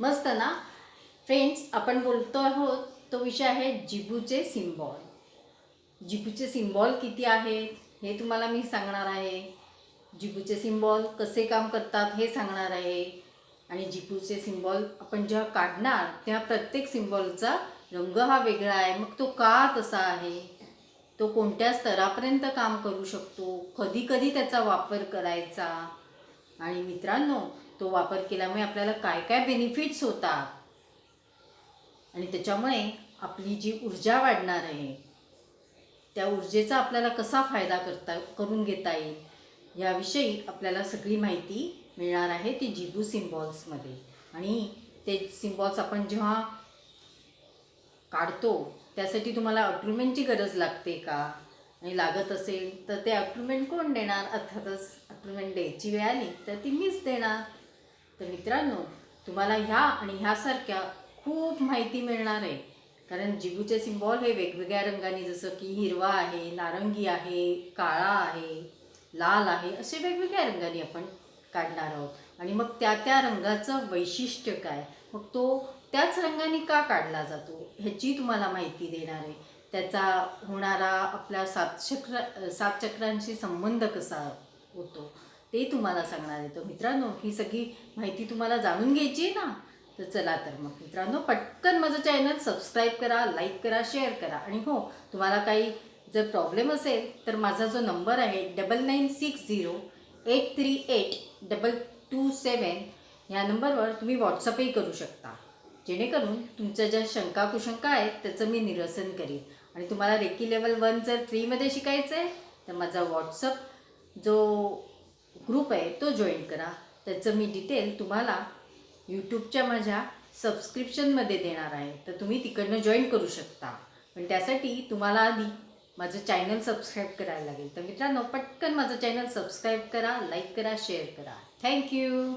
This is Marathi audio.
मस्त ना? फ्रेंड्स आपण बोलतो आहोत तो विषय आहे जिबूचे सिम्बॉल जिबूचे सिम्बॉल किती आहेत हे तुम्हाला मी सांगणार आहे. जिबूचे सिम्बॉल कसे काम करतात हे सांगणार आहे. आणि जिबूचे सिम्बॉल आपण जेव्हा काढणार तेव्हा प्रत्येक सिम्बॉलचा रंग हा वेगळा आहे. मग तो का तसा आहे? तो कोणत्या स्तरापर्यंत काम करू शकतो? कधी कधी त्याचा वापर करायचा? आणि मित्रांनो तो वापर केल्यामुळे आपल्याला काय काय बेनिफिट्स होतात? आणि त्याच्यामुळे आपली जी ऊर्जा वाढणार आहे त्या ऊर्जेचा आपल्याला कसा फायदा करता करून घेता येईल याविषयी आपल्याला सगळी माहिती मिळणार आहे ती जिबू सिम्बॉल्समध्ये आणि ते सिम्बॉल्स आपण जेव्हा काढतो त्यासाठी तुम्हाला अट्रुमेंटची गरज लागते का? आणि लागत असेल तर ते अट्रुमेंट कोण देणार? अर्थातच अट्रुमेंट द्यायची वेळ आली तर ती मीच देणार. तर मित्रांनो तुम्हाला ह्या आणि ह्यासारख्या खूप माहिती मिळणार आहे. कारण जिबूचे सिम्बॉल हे वेगवेगळ्या रंगाने जसं की हिरवा आहे नारंगी आहे काळा आहे लाल आहे असे वेगवेगळ्या रंगाने आपण काढणार आहोत. आणि मग त्या त्या रंगाचं वैशिष्ट्य काय? मग तो त्याच रंगाने का काढला जातो ह्याची तुम्हाला माहिती देणार आहे. त्याचा होणारा आपल्या सात चक्र सात चक्रांशी संबंध कसा होतो? ते तुम्हाला सांगणार आहे. तर मित्रांनो ही सगळी माहिती तुम्हाला जाणून घ्यायची आहे ना? तर चला तर मग. मित्रांनो पटकन माझं चॅनल सबस्क्राईब करा लाईक करा शेअर करा. आणि हो तुम्हाला काही जर प्रॉब्लेम असेल तर माझा जो नंबर आहे double nine six zero eight three eight double two seven ह्या नंबरवर तुम्ही व्हॉट्सअपही करू शकता. जेणेकरून तुमच्या ज्या शंका कुशंका आहेत त्याचं मी निरसन करीन. आणि तुम्हाला रेकी लेवल वन जर फ्रीमध्ये शिकायचं आहे तर माझा व्हॉट्सअप जो ग्रुप आहे तो जॉईन करा. त्याचं मी डिटेल तुम्हाला यूट्यूबच्या माझ्या सबस्क्रिप्शनमध्ये देणार आहे. तर तुम्ही तिकडनं जॉईन करू शकता. पण त्यासाठी तुम्हाला आधी माझं चॅनल सबस्क्राईब करायला लागेल. तर मित्रांनो पटकन माझं चॅनल सबस्क्राईब करा लाईक करा शेअर करा. Thank you